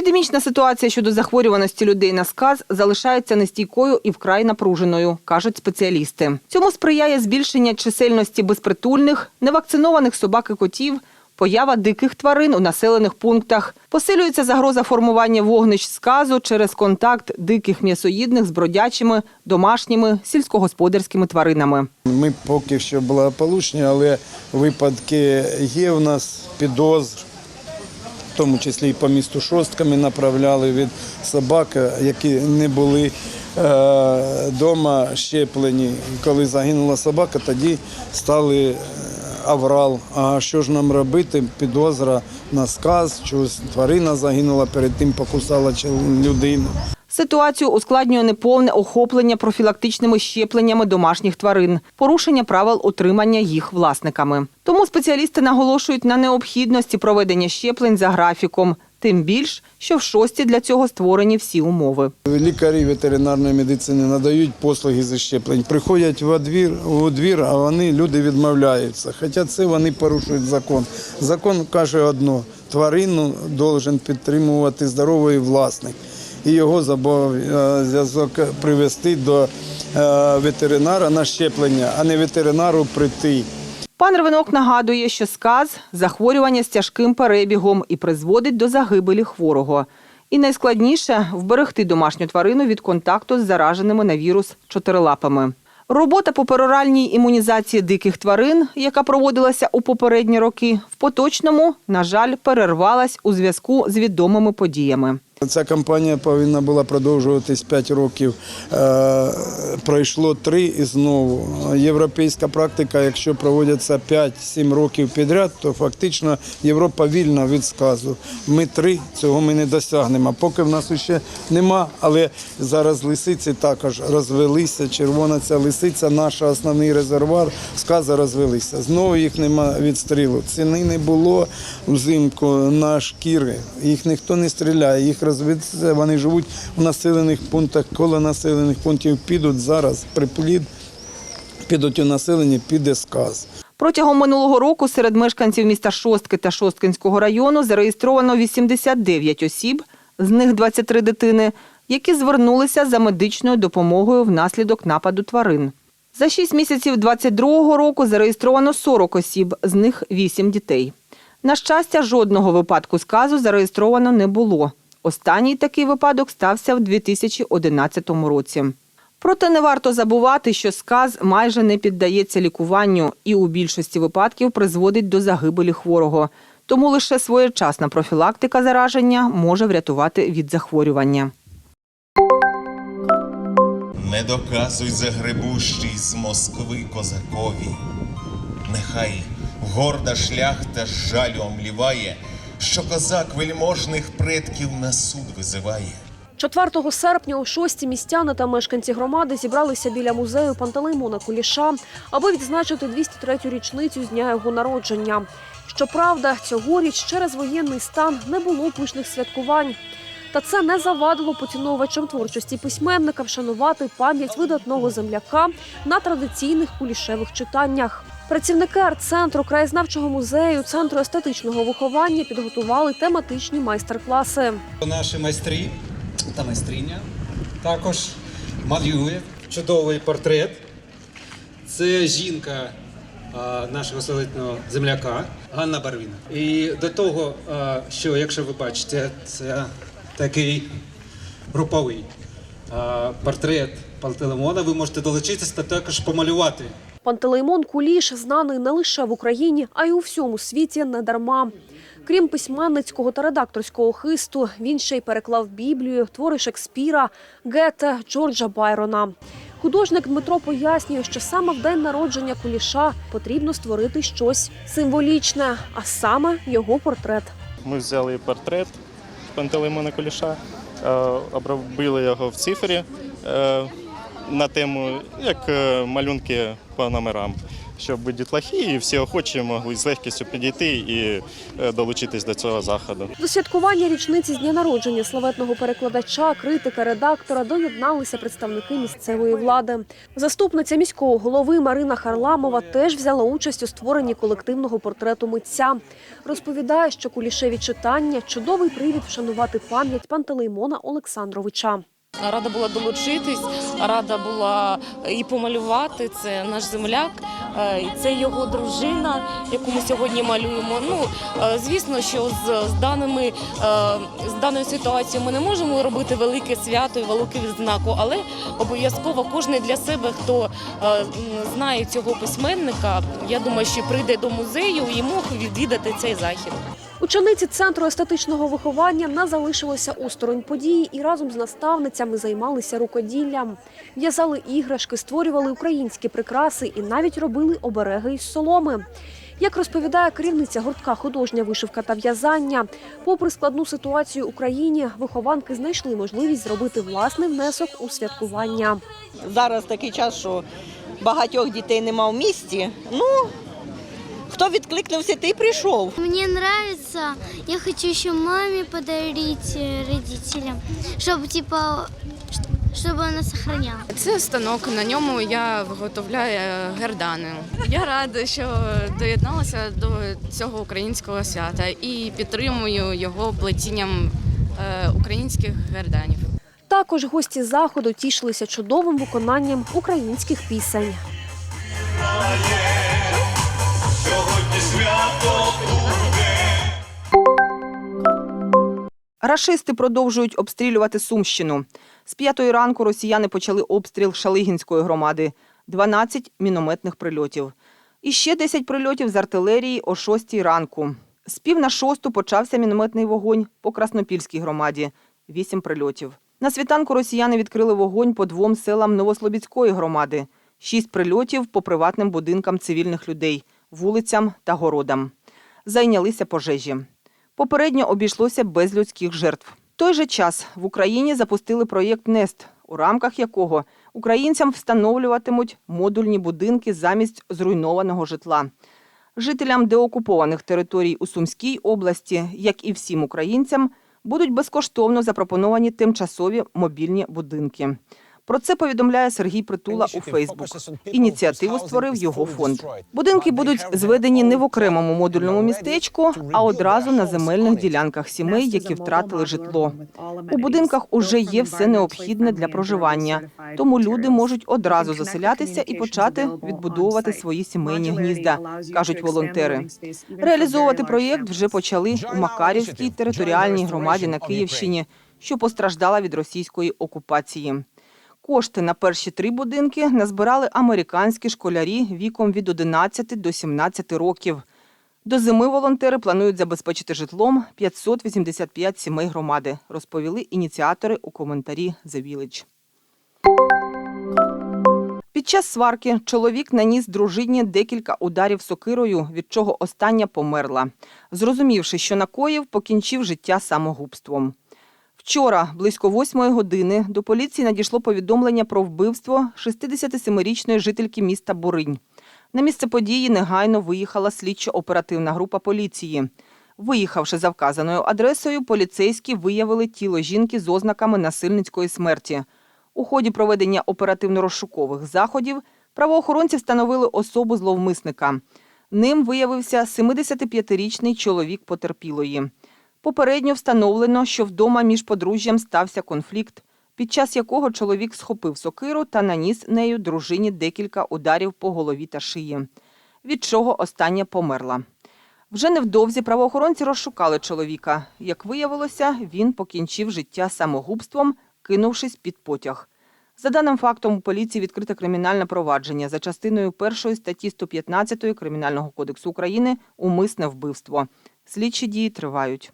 Епідемічна ситуація щодо захворюваності людей на сказ залишається нестійкою і вкрай напруженою, кажуть спеціалісти. Цьому сприяє збільшення чисельності безпритульних, невакцинованих собак і котів, поява диких тварин у населених пунктах. Посилюється загроза формування вогнищ сказу через контакт диких м'ясоїдних з бродячими, домашніми, сільськогосподарськими тваринами. Ми поки що благополучні, але випадки є у нас підозр, в тому числі і по місту шостками направляли від собак, які не були вдома щеплені. Коли загинула собака, тоді стали е, аврал. А що ж нам робити? Підозра на сказ, що тварина загинула, перед тим покусала людину. Ситуацію ускладнює неповне охоплення профілактичними щепленнями домашніх тварин, порушення правил утримання їх власниками. Тому спеціалісти наголошують на необхідності проведення щеплень за графіком, тим більш, що в шості для цього створені всі умови. Лікарі ветеринарної медицини надають послуги зі щеплень. Приходять в двір, у двір, а вони люди відмовляються. Хоча це вони порушують закон. Закон каже одно: тварину должен підтримувати здоровий власник. І його зобов'язок привести до е, ветеринара на щеплення, а не ветеринару прийти. Пан Ревенок нагадує, що сказ – захворювання з тяжким перебігом і призводить до загибелі хворого. І найскладніше – вберегти домашню тварину від контакту з зараженими на вірус чотирилапами. Робота по пероральній імунізації диких тварин, яка проводилася у попередні роки, в поточному, на жаль, перервалась у зв'язку з відомими подіями. Ця кампанія повинна була продовжуватись 5 років. Е, пройшло 3 і знову. Європейська практика, якщо проводяться 5-7 років підряд, то фактично Європа вільна від сказу. Ми три цього ми не досягнемо. Поки в нас ще нема, але зараз лисиці також розвелися. Червона ця лисиця, наш основний резервуар, скази розвелися. Знову їх нема відстрілу. Ціни не було взимку на шкіри. Їх ніхто не стріляє, їх розведеться. Вони живуть в населених пунктах, коло населених пунктів підуть зараз приплід, підуть у населення, піде сказ. Протягом минулого року серед мешканців міста Шостки та Шосткинського району зареєстровано 89 осіб, з них 23 дитини, які звернулися за медичною допомогою внаслідок нападу тварин. За 6 місяців 22-го року зареєстровано 40 осіб, з них 8 дітей. На щастя, жодного випадку сказу зареєстровано не було. Останній такий випадок стався в 2011 році. Проте не варто забувати, що сказ майже не піддається лікуванню і у більшості випадків призводить до загибелі хворого. Тому лише своєчасна профілактика зараження може врятувати від захворювання. Не доказуй загребущий з Москви козакові, нехай горда шляхта жалю омліває, що козак вельможних предків на суд визиває. 4 серпня у шості містяни та мешканці громади зібралися біля музею Пантелеймона Куліша, аби відзначити 203-ю річницю з дня його народження. Щоправда, цьогоріч через воєнний стан не було пишних святкувань. Та це не завадило поціновувачам творчості письменника вшанувати пам'ять видатного земляка на традиційних кулішевих читаннях. Працівники арт-центру, краєзнавчого музею, центру естетичного виховання підготували тематичні майстер-класи. Наші майстри та майстриня також малює чудовий портрет. Це жінка нашого селитного земляка Ганна Барвіна. І до того, що якщо ви бачите, це такий груповий портрет Пантелеймона, ви можете долучитися та також помалювати. Пантелеймон Куліш знаний не лише в Україні, а й у всьому світі недарма. Крім письменницького та редакторського хисту, він ще й переклав Біблію, твори Шекспіра, Гете, Джорджа Байрона. Художник Дмитро пояснює, що саме в день народження Куліша потрібно створити щось символічне, а саме його портрет. Ми взяли портрет Пантелеймона Куліша, е, обробили його в цифрі е, на тему, як е, малюнки по номерам, щоб дітлахи і всі охочі могли з легкістю підійти і е, долучитись до цього заходу. До святкування річниці з дня народження славетного перекладача, критика, редактора доєдналися представники місцевої влади. Заступниця міського голови Марина Харламова теж взяла участь у створенні колективного портрету митця. Розповідає, що кулішеві читання чудовий привід вшанувати пам'ять Пантелеймона Олександровича. Рада була долучитись, рада була і помалювати. Це наш земляк, е, це його дружина, яку ми сьогодні малюємо. Ну е, звісно, що з, з даними е, з даною ситуацією ми не можемо робити велике свято і велику відзнаку, але обов'язково кожен для себе, хто е, знає цього письменника, я думаю, що прийде до музею і мог відвідати цей захід. Учениці центру естетичного виховання не залишилися осторонь події і разом з наставницями займалися рукоділлям. В'язали іграшки, створювали українські прикраси і навіть робили обереги із соломи. Як розповідає керівниця гуртка художня вишивка та в'язання, попри складну ситуацію в Україні, вихованки знайшли можливість зробити власний внесок у святкування. Зараз такий час, що багатьох дітей нема в місті. Ну, хто відкликнувся, той прийшов. Мне нравится, я хочу еще маме подарить э, родителям, чтобы типа, чтобы она сохраняла. Це станок, на ньому я виготовляю гердани. Я рада, що доєдналася до цього українського свята і підтримую його плетінням е, українських герданів. Також гості заходу тішилися чудовим виконанням українських пісень. Рашисти продовжують обстрілювати Сумщину. З п'ятої ранку росіяни почали обстріл Шалигінської громади, 12 мінометних прильотів. І ще 10 прильотів з артилерії о 6 ранку. З пів на шосту почався мінометний вогонь по Краснопільській громаді, 8 прильотів. На світанку росіяни відкрили вогонь по двом селам Новослобідської громади, 6 прильотів по приватним будинкам цивільних людей, вулицям та городам. Зайнялися пожежі. Попередньо обійшлося без людських жертв. В той же час в Україні запустили проєкт НЕСТ, у рамках якого українцям встановлюватимуть модульні будинки замість зруйнованого житла. Жителям деокупованих територій у Сумській області, як і всім українцям, будуть безкоштовно запропоновані тимчасові мобільні будинки. Про це повідомляє Сергій Притула у Фейсбук. Ініціативу створив його фонд. Будинки будуть зведені не в окремому модульному містечку, а одразу на земельних ділянках сімей, які втратили житло. У будинках уже є все необхідне для проживання, тому люди можуть одразу заселятися і почати відбудовувати свої сімейні гнізда, кажуть волонтери. Реалізовувати проєкт вже почали у Макарівській територіальній громаді на Київщині, що постраждала від російської окупації. Кошти на перші три будинки назбирали американські школярі віком від 11 до 17 років. До зими волонтери планують забезпечити житлом 585 сімей громади, розповіли ініціатори у коментарі The Village. Під час сварки чоловік наніс дружині декілька ударів сокирою, від чого остання померла. Зрозумівши, що накоїв, покінчив життя самогубством. Вчора, близько восьмої години, до поліції надійшло повідомлення про вбивство 67-річної жительки міста Буринь. На місце події негайно виїхала слідчо-оперативна група поліції. Виїхавши за вказаною адресою, поліцейські виявили тіло жінки з ознаками насильницької смерті. У ході проведення оперативно-розшукових заходів правоохоронці встановили особу зловмисника. Ним виявився 75-річний чоловік потерпілої. Попередньо встановлено, що вдома між подружжям стався конфлікт, під час якого чоловік схопив сокиру та наніс нею дружині декілька ударів по голові та шиї, від чого остання померла. Вже невдовзі правоохоронці розшукали чоловіка. Як виявилося, він покінчив життя самогубством, кинувшись під потяг. За даним фактом, у поліції відкрите кримінальне провадження за частиною першої статті 115 Кримінального кодексу України умисне вбивство. Слідчі дії тривають.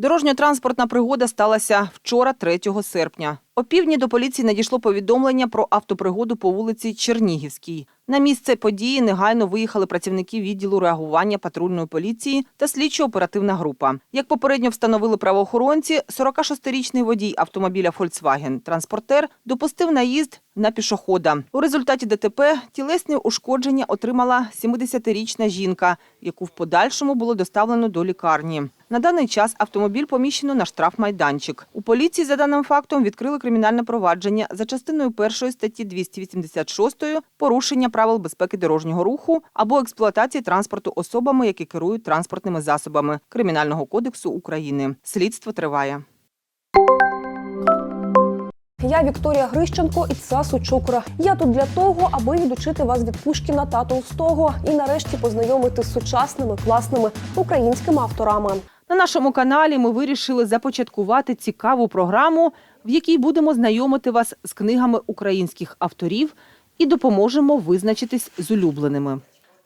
Дорожньо-транспортна пригода сталася вчора, 3 серпня. О півдні до поліції надійшло повідомлення про автопригоду по вулиці Чернігівській. На місце події негайно виїхали працівники відділу реагування патрульної поліції та слідчо-оперативна група. Як попередньо встановили правоохоронці, 46-річний водій автомобіля Volkswagen Транспортер допустив наїзд на пішохода. У результаті ДТП тілесні ушкодження отримала 70-річна жінка, яку в подальшому було доставлено до лікарні. На даний час автомобіль поміщено на штрафмайданчик. У поліції за даним фактом відкрили кримінальне провадження за частиною першої статті 286 порушення правил безпеки дорожнього руху або експлуатації транспорту особами, які керують транспортними засобами Кримінального кодексу України. Слідство триває. Я Вікторія Грищенко і це Сучукра. Я тут для того, аби відучити вас від Пушкіна та Толстого і нарешті познайомити з сучасними класними українськими авторами. На нашому каналі ми вирішили започаткувати цікаву програму, в якій будемо знайомити вас з книгами українських авторів і допоможемо визначитись з улюбленими.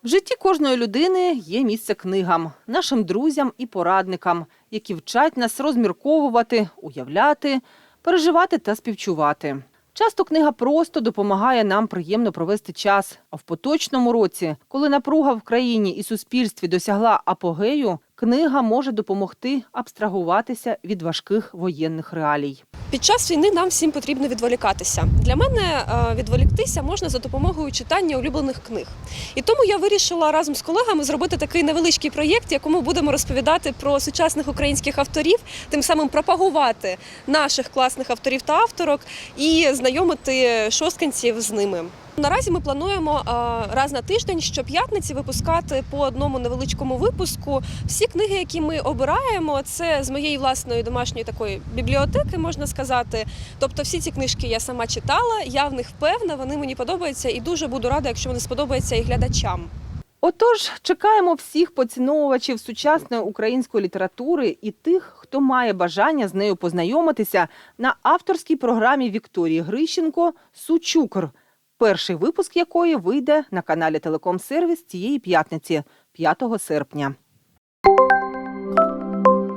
В житті кожної людини є місце книгам, нашим друзям і порадникам, які вчать нас розмірковувати, уявляти, переживати та співчувати. Часто книга просто допомагає нам приємно провести час. А в поточному році, коли напруга в країні і суспільстві досягла апогею, книга може допомогти абстрагуватися від важких воєнних реалій. Під час війни нам всім потрібно відволікатися. Для мене е, відволіктися можна за допомогою читання улюблених книг. І тому я вирішила разом з колегами зробити такий невеличкий проєкт, якому будемо розповідати про сучасних українських авторів, тим самим пропагувати наших класних авторів та авторок і знайомити шостканців з ними. Наразі ми плануємо е, раз на тиждень щоп'ятниці випускати по одному невеличкому випуску. Всі книги, які ми обираємо, це з моєї власної домашньої такої бібліотеки, можна сказати. Тобто, всі ці книжки я сама читала, я в них певна, вони мені подобаються, і дуже буду рада, якщо вони сподобаються і глядачам. Отож, чекаємо всіх поціновувачів сучасної української літератури і тих, хто має бажання з нею познайомитися на авторській програмі Вікторії Грищенко Сучукр, перший випуск якої вийде на каналі Телеком Сервіс цієї п'ятниці, 5 серпня.